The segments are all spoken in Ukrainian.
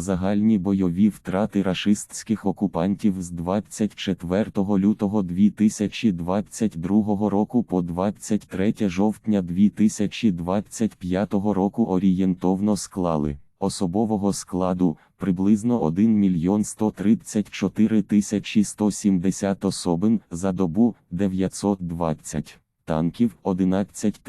Загальні бойові втрати рашистських окупантів з 24 лютого 2022 року по 23 жовтня 2025 року орієнтовно склали особового складу приблизно 1 мільйон 134 тисячі 170 особин за добу 920 танків 11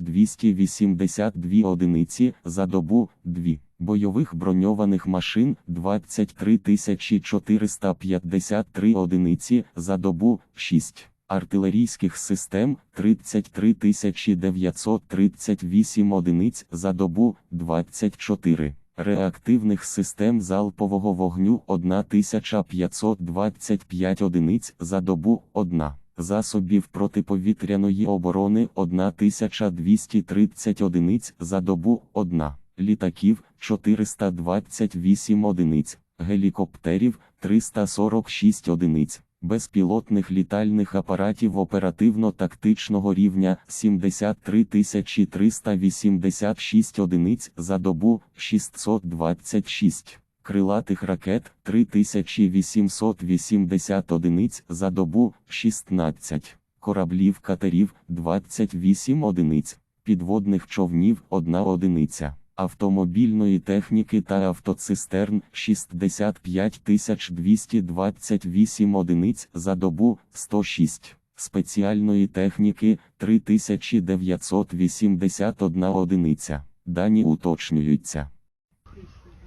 282 одиниці за добу 2, бойових броньованих машин 23 453 одиниці за добу 6, артилерійських систем 33 938 одиниць за добу 24. Реактивних систем залпового вогню 1525 одиниць за добу 1 засобів протиповітряної оборони 1230 одиниць за добу 1, літаків 428 одиниць, гелікоптерів 346 одиниць, безпілотних літальних апаратів оперативно-тактичного рівня 73 386 одиниць за добу 626 крилатих ракет 3880 одиниць за добу 16, кораблів катерів 28 одиниць, підводних човнів 1 одиниця, автомобільної техніки та автоцистерн 65 228 одиниць за добу 106. Спеціальної техніки 3981 одиниця. Дані уточнюються.